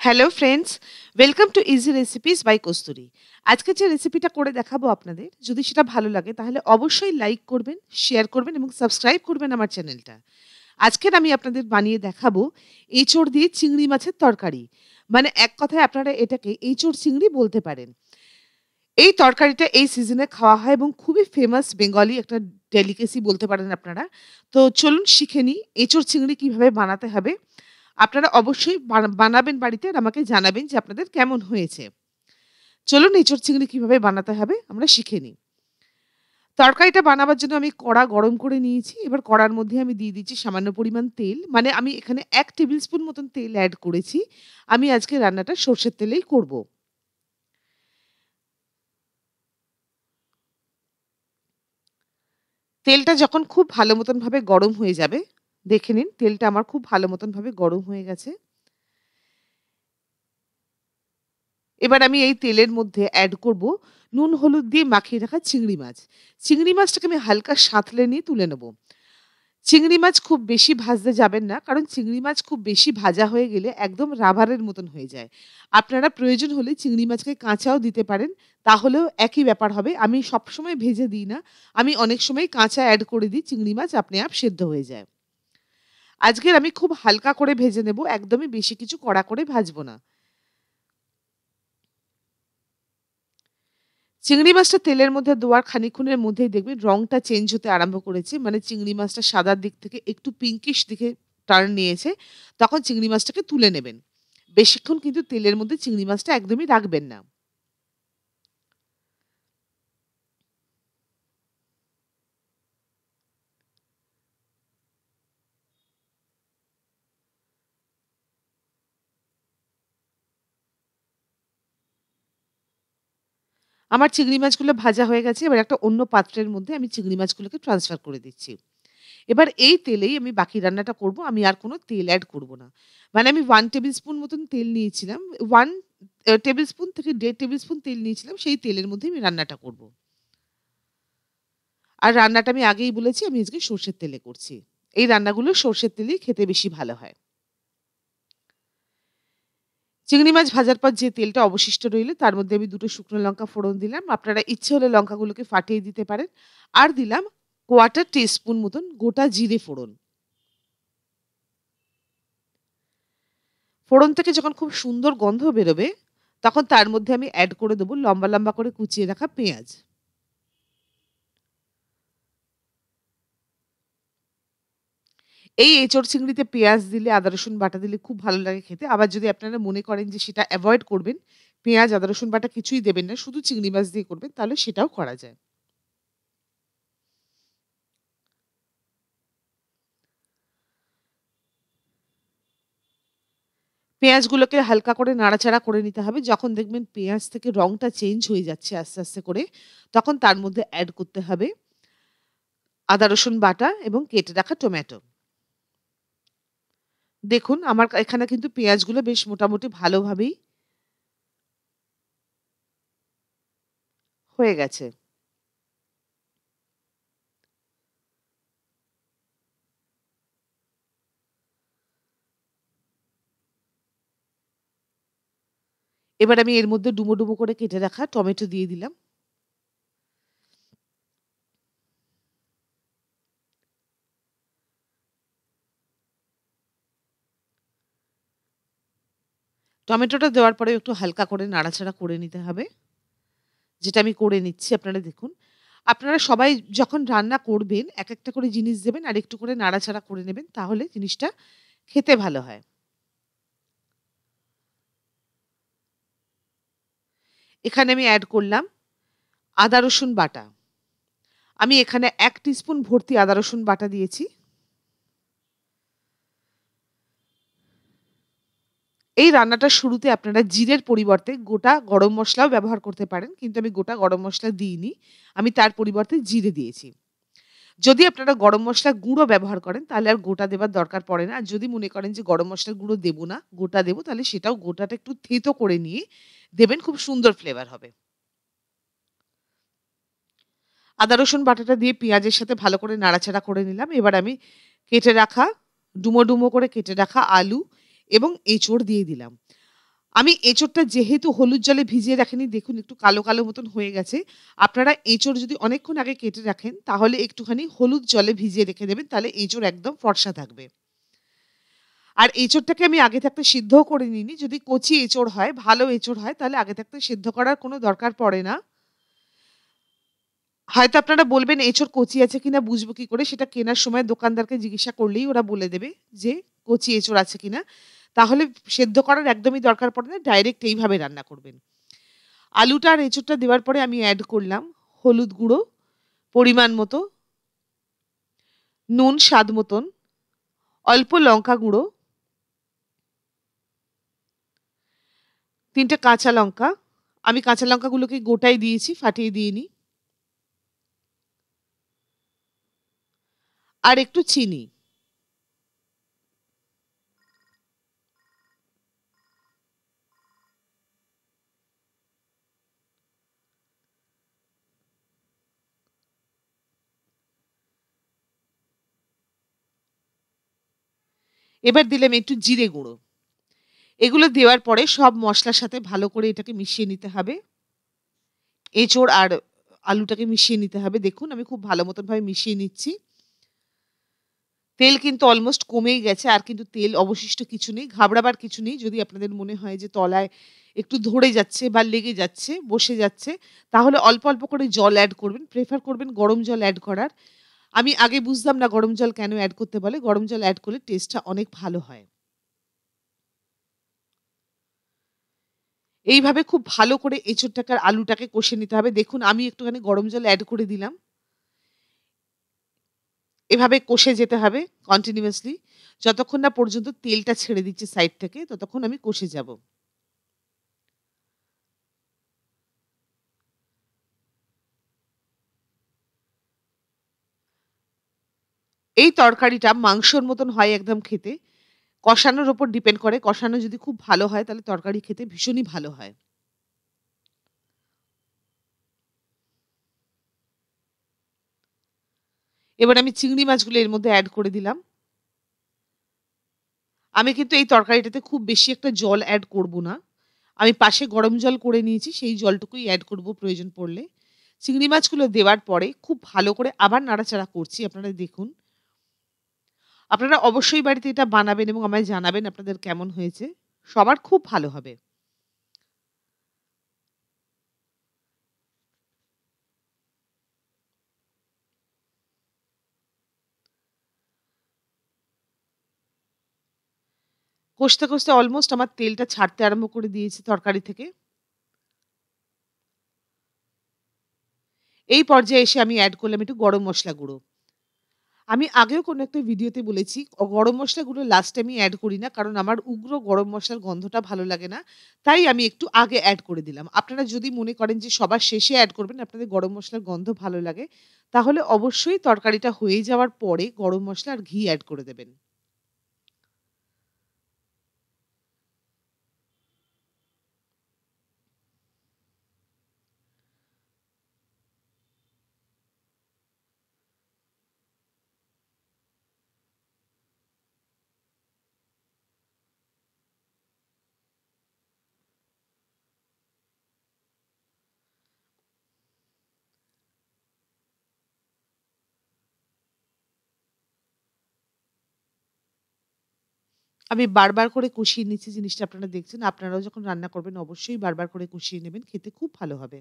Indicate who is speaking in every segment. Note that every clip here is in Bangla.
Speaker 1: Hello friends welcome to easy recipes by Kasturi আজকে যে রেসিপিটা করে দেখাবো আপনাদের, যদি সেটা ভালো লাগে, তাহলে অবশ্যই লাইক করবেন শেয়ার করবেন এবং সাবস্ক্রাইব করবেন আমার চ্যানেলটা আজকের আমি আপনাদের বানিয়ে দেখাবো এঁচড় দিয়ে চিংড়ি মাছের তরকারি। মানে এক কথায় আপনারা এটাকে এঁচড় চিংড়ি বলতে পারেন। এই তরকারিটা এই সিজনে খাওয়া হয় এবং খুবই ফেমাস বেঙ্গলি একটা ডেলিকেসি বলতে পারেন আপনারা। তো চলুন শিখে নিই এঁচড় চিংড়ি কীভাবে বানাতে হবে। আপনারা অবশ্যই বানাবেন বাড়িতে আমাকে জানাবেন যে আপনাদের কেমন হয়েছে। চলুন এঁচড় চিংড়ি কীভাবে বানাতে হবে আমরা শিখে নিই। তরকারিটা বানাবার জন্য আমি কড়া গরম করে নিয়েছি। এবার কড়ার মধ্যে আমি দিয়ে দিচ্ছি সামান্য পরিমাণ তেল। মানে আমি এখানে এক টেবিল স্পুন মতন তেল অ্যাড করেছি। আমি আজকে রান্নাটা সর্ষের তেলেই করব। তেলটা যখন খুব ভালো মতন ভাবে গরম হয়ে যাবে দেখে নিন, তেলটা আমার খুব ভালো মতন ভাবে গরম হয়ে গেছে। এবার আমি এই তেলের মধ্যে অ্যাড করব নুন, হলুদ দিয়ে মাখিয়ে রাখা চিংড়ি মাছ। চিংড়ি মাছটাকে আমি হালকা সাঁতলে নিয়ে তুলে নেব। চিংড়ি মাছ খুব বেশি ভাজতে যাবেন না, কারণ চিংড়ি মাছ খুব বেশি ভাজা হয়ে গেলে একদম রাবারের মতন হয়ে যায়। আপনারা প্রয়োজন হলে চিংড়ি মাছকে কাঁচাও দিতে পারেন, তাহলেও একই ব্যাপার হবে। আমি সবসময় ভেজে দিই না, আমি অনেক সময় কাঁচা অ্যাড করে দিই, চিংড়ি মাছ আপনি আপ সেদ্ধ হয়ে যায়। আজকের আমি খুব হালকা করে ভেজে নেব, একদমই বেশি কিছু কড়া করে ভাজবো না। চিংড়ি মাছটা তেলের মধ্যে দেওয়ার খানিক্ষণের মধ্যেই দেখবেন রংটা চেঞ্জ হতে আরম্ভ করেছে মানে চিংড়ি মাছটা সাদার দিক থেকে একটু পিঙ্কিশ দিকে টার্ন নিয়েছে, তখন চিংড়ি মাছটাকে তুলে নেবেন। বেশিক্ষণ কিন্তু তেলের মধ্যে চিংড়ি মাছটা একদমই রাখবেন না। আমার চিংড়ি মাছগুলো ভাজা হয়ে গেছে, এবার একটা অন্য পাত্রের মধ্যে আমি চিংড়ি মাছগুলোকে ট্রান্সফার করে দিচ্ছি। এবার এই তেলেই আমি বাকি রান্নাটা করব, আমি আর কোনো তেল অ্যাড করব না। মানে আমি ওয়ান টেবিল স্পুন মতন তেল নিয়েছিলাম ওয়ান টেবিল স্পুন থেকে দেড় টেবিল স্পুন তেল নিয়েছিলাম, সেই তেলের মধ্যে আমি রান্নাটা করব। আর রান্নাটা আমি আগেই বলেছি, আমি আজকে সর্ষের তেলে করছি। এই রান্নাগুলো সর্ষের তেলেই খেতে বেশি ভালো হয়। চিংড়ি মাছ ভাজার পর যে তেলটা অবশিষ্ট রইল, তার মধ্যে আমি দুটো শুকনো লঙ্কা ফোড়ন দিলাম। আপনারা ইচ্ছে হলে লঙ্কাগুলোকে ফাটিয়ে দিতে পারেন। আর দিলাম কোয়াটার টিস্পুন মতন গোটা জিরে ফোড়ন। ফোড়ন থেকে যখন খুব সুন্দর গন্ধ বেরোবে, তখন তার মধ্যে আমি অ্যাড করে দেবো লম্বা লম্বা করে কুচিয়ে রাখা পেঁয়াজ। এই এঁচড় চিংড়িতে পেঁয়াজ দিলে, আদা, রসুন বাটা দিলে খুব ভালো লাগে খেতে। আবার যদি আপনারা মনে করেন যে সেটা অ্যাভয়েড করবেন, পেঁয়াজ, আদা, রসুন বাটা কিছুই দেবেন না, শুধু চিংড়ি মাছ দিয়ে করবেন, তাহলে সেটাও করা যায়। পেঁয়াজগুলোকে হালকা করে নাড়াচাড়া করে নিতে হবে। যখন দেখবেন পেঁয়াজ থেকে রংটা চেঞ্জ হয়ে যাচ্ছে আস্তে আস্তে করে, তখন তার মধ্যে অ্যাড করতে হবে আদা, রসুন বাটা এবং কেটে রাখা টমেটো দেখুন, আমার এখানে কিন্তু পেঁয়াজগুলো বেশ মোটামুটি ভালোভাবেই হয়ে গেছে। এবার আমি এর মধ্যে ডুমো ডুমো করে কেটে রাখা টমেটো দিয়ে দিলাম। টমেটোটা দেওয়ার পরে একটু হালকা করে নাড়াচাড়া করে নিতে হবে। যেটা আমি করে নিচ্ছি, আপনারা দেখুন। আপনারা সবাই যখন রান্না করবেন এক একটা করে জিনিস দেবেন আর একটু করে নাড়াচাড়া করে নেবেন, তাহলে জিনিসটা খেতে ভালো হয়। এখানে আমি অ্যাড করলাম আদা রসুন বাটা। আমি এখানে এক টিস্পুন ভর্তি আদা রসুন বাটা দিয়েছি। এই রান্নাটার শুরুতে আপনারা জিরের পরিবর্তে গোটা গরম মশলাও ব্যবহার করতে পারেন, কিন্তু আমি গোটা গরম মশলা দিইনি, আমি তার পরিবর্তে জিরে দিয়েছি। যদি আপনারা গরম মশলা গুঁড়ো ব্যবহার করেন, তাহলে আর গোটা দেবার দরকার পড়ে না। আর যদি মনে করেন যে গরম মশলার গুঁড়ো দেবো না, গোটা দেবো, তাহলে সেটাও গোটাটা একটু থেতো করে নিয়ে দেবেন, খুব সুন্দর ফ্লেভার হবে। আদা, রসুন, বাটাটা দিয়ে পেঁয়াজের সাথে ভালো করে নাড়াচাড়া করে নিলাম। এবার আমি কেটে রাখা, ডুমো ডুমো করে কেটে রাখা আলু এবং এঁচড় দিয়ে দিলাম। আমি এঁচোড়টা যেহেতু হলুদ জলে ভিজিয়ে রাখিনি, দেখুন একটু কালো কালো মতন হয়ে গেছে। আপনারা এঁচোড় যদি অনেকক্ষণ আগে কেটে রাখেন, তাহলে একটুখানি হলুদ জলে ভিজিয়ে রেখে দেবেন, তাহলে এঁচোড় একদম ফর্সা থাকবে। আর এঁচোড়টাকে আমি আগে থাকতে সিদ্ধও করে নিইনি। যদি কচি এঁচোড় হয়, ভালো এঁচোড় হয়, তাহলে আগে থাকতে সিদ্ধ করার কোনো দরকার পড়ে না। হয়তো আপনারা বলবেন, এঁচোড় কচি আছে কিনা, বুঝব কি করে? সেটা কেনার সময় দোকানদারকে জিজ্ঞাসা করলেই ওরা বলে দেবে যে কচি এঁচোড় আছে কিনা। তাহলে সেদ্ধ করার একদমই দরকার পড়ে না ডাইরেক্ট এইভাবে রান্না করবেন। আলুটা আর এঁচোড়টা দেওয়ার পরে আমি অ্যাড করলাম হলুদ গুঁড়ো, পরিমাণ মতো, নুন স্বাদ মতন, অল্প লঙ্কা গুঁড়ো, তিনটে কাঁচা লঙ্কা। আমি কাঁচা লঙ্কাগুলোকে গোটাই দিয়েছি, ফাটিয়ে দিইনি। আর একটু চিনি। এবার দিলাম একটু জিরে গুঁড়ো। এগুলো দেওয়ার পরে সব মশলার সাথে ভালো করে এটাকে মিশিয়ে নিতে হবে। এঁচোড় আর আলুটাকে মিশিয়ে নিতে হবে। দেখুন, আমি খুব ভালো মতনভাবে মিশিয়ে নিচ্ছি। তেল কিন্তু অলমোস্ট কমেই গেছে, আর কিন্তু তেল অবশিষ্ট কিছু নেই, ঘাবড়াবার কিছু নেই। যদি আপনাদের মনে হয় যে তলায় একটু ধরে যাচ্ছে বা লেগে যাচ্ছে, বসে যাচ্ছে, তাহলে অল্প অল্প করে জল অ্যাড করবেন। প্রেফার করবেন গরম জল অ্যাড করার। আমি আগে বুঝতাম না গরম জল কেন অ্যাড করতে বলে। গরম জল অ্যাড করলে টেস্টটা অনেক ভালো হয়। এইভাবে খুব ভালো করে এঁচোড়টাকে আর আলুটাকে কষে নিতে হবে। দেখুন, আমি একটুখানি গরম জল অ্যাড করে দিলাম। এভাবে কষে যেতে হবে কন্টিনিউয়াসলি যতক্ষণ না পর্যন্ত তেলটা ছেড়ে দিচ্ছে সাইড থেকে, ততক্ষণ আমি কষে যাব। এই তরকারিটা মাংসর মতন হয় একদম খেতে। কষানোর ওপর ডিপেন্ড করে। কষানো যদি খুব ভালো হয়, তাহলে তরকারি খেতে ভীষণই ভালো হয়। এবার আমি চিংড়ি মাছগুলো এর মধ্যে অ্যাড করে দিলাম। আমি কিন্তু এই তরকারিটাতে খুব বেশি একটা জল অ্যাড করব না। আমি পাশে গরম জল করে নিয়েছি, সেই জলটুকুই অ্যাড করব প্রয়োজন পড়লে। চিংড়ি মাছগুলো দেওয়ার পরে খুব ভালো করে আবার নাড়াচাড়া করছি, আপনারা দেখুন। আপনারা অবশ্যই বাড়িতে এটা বানাবেন এবং আমায় জানাবেন আপনাদের কেমন হয়েছে। সবার খুব ভালো হবে। কষতে কষতে অলমোস্ট আমার তেলটা ছাড়তে আরম্ভ করে দিয়েছি তরকারি থেকে। এই পর্যায়ে এসে আমি অ্যাড করলাম একটু গরম মশলা গুঁড়ো। আমি আগেও কোনো একটা ভিডিওতে বলেছি গরম মশলাগুলো লাস্টে আমি অ্যাড করি না, কারণ আমার উগ্র গরম মশলার গন্ধটা ভালো লাগে না। তাই আমি একটু আগে অ্যাড করে দিলাম। আপনারা যদি মনে করেন যে সবার শেষে অ্যাড করবেন, আপনাদের গরম মশলার গন্ধ ভালো লাগে, তাহলে অবশ্যই তরকারিটা হয়ে যাওয়ার পরে গরম মশলা আর ঘি অ্যাড করে দেবেন। আমি বারবার করে কষিয়ে নিচ্ছি জিনিসটা, আপনারা দেখছেন। আপনারাও যখন রান্না করবেন, অবশ্যই বারবার করে কষিয়ে নেবেন, খেতে খুব ভালো হবে।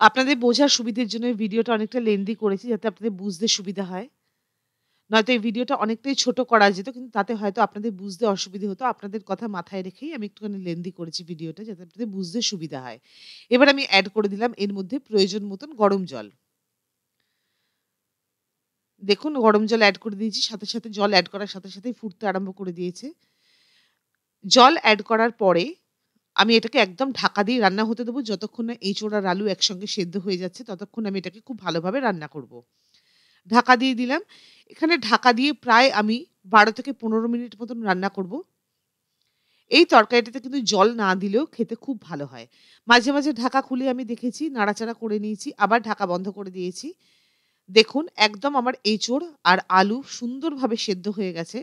Speaker 1: আপনাদের বোঝার সুবিধের জন্য ভিডিওটা অনেকটা লেন্দি করেছি যাতে আপনাদের বুঝতে সুবিধা হয়। নয়তো এই ভিডিওটা অনেকটাই ছোট করা যেত, কিন্তু তাতে হয়তো আপনাদের বুঝতে অসুবিধে হতো। আপনাদের কথা মাথায় রেখেই আমি একটুখানি লেন্দি করেছি ভিডিওটা যাতে আপনাদের বুঝতে সুবিধা হয়। এবার আমি অ্যাড করে দিলাম এর মধ্যে প্রয়োজন মতন গরম জল। দেখুন, গরম জল অ্যাড করে দিয়েছি, সাথে সাথে জল অ্যাড করার সাথে সাথেই ফুটতে আরম্ভ করে দিয়েছে। জল অ্যাড করার পরে আমি এটাকে একদম ঢাকা দিয়ে রান্না হতে দেবো যতক্ষণ না এঁচোড় আর আলু একসঙ্গে সেদ্ধ হয়ে যাচ্ছে ততক্ষণ আমি এটাকে খুব ভালোভাবে রান্না করব। ঢাকা দিয়ে দিলাম। এখানে ঢাকা দিয়ে প্রায় আমি ১২ থেকে ১৫ মিনিট মতন রান্না করব। এই তরকারিটাতে কিন্তু জল না দিলেও খেতে খুব ভালো হয়। মাঝে, মাঝে ঢাকা খুলে আমি দেখেছি, নাড়াচাড়া করে নিয়েছি, আবার ঢাকা বন্ধ করে দিয়েছি। দেখুন একদম আমার এঁচোড় আর আলু সুন্দরভাবে সেদ্ধ হয়ে গেছে।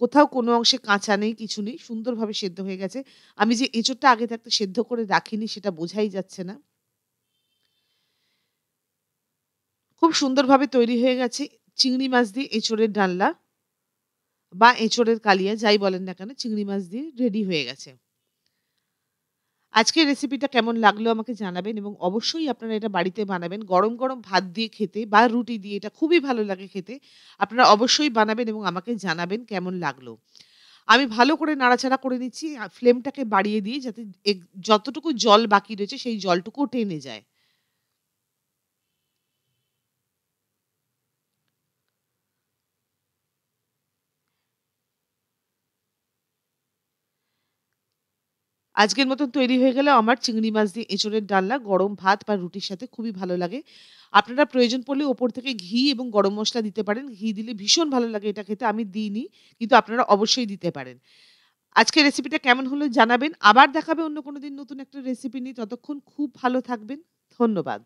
Speaker 1: কোথাও কোনো অংশে কাঁচা নেই, কিছু নেই। সুন্দরভাবে সেদ্ধ হয়ে গেছে। আমি যে এঁচোড়টা আগে থাকতে সেদ্ধ করে রাখিনি সেটা বোঝাই যাচ্ছে না। খুব সুন্দরভাবে তৈরি হয়ে গেছে চিংড়ি মাছ দিয়ে এঁচোড়ের ডালনা বা এঁচোড়ের কালিয়া যাই বলেন না কেন চিংড়ি মাছ দিয়ে রেডি হয়ে গেছে। আজকের রেসিপিটা কেমন লাগল আমাকে জানাবেন এবং অবশ্যই আপনারা এটা বাড়িতে বানাবেন। গরম, গরম ভাত দিয়ে খেতে বা রুটি দিয়ে এটা খুবই ভালো লাগে খেতে। আপনারা অবশ্যই বানাবেন এবং আমাকে জানাবেন কেমন লাগল। আমি ভালো করে নাড়াচাড়া করে নিচ্ছি। ফ্লেমটাকে বাড়িয়ে দিয়ে যাতে যতটুকু জল বাকি রয়েছে সেই জলটুকুও টেনে যায়। আজকের মতন তৈরি হয়ে গেলে আমার চিংড়ি মাছ দিয়ে এঁচড়ের ডালনা, গরম ভাত বা রুটির সাথে খুবই ভালো লাগে। আপনারা প্রয়োজন পড়লে ওপর থেকে ঘি এবং গরম মশলা দিতে পারেন। ঘি দিলে ভীষণ ভালো লাগে এটা খেতে। আমি দিইনি। কিন্তু আপনারা অবশ্যই দিতে পারেন। আজকের রেসিপিটা কেমন হলো জানাবেন। আবার দেখাবে অন্য কোনো দিন নতুন একটা রেসিপি নিয়ে। ততক্ষণ খুব ভালো থাকবেন। ধন্যবাদ।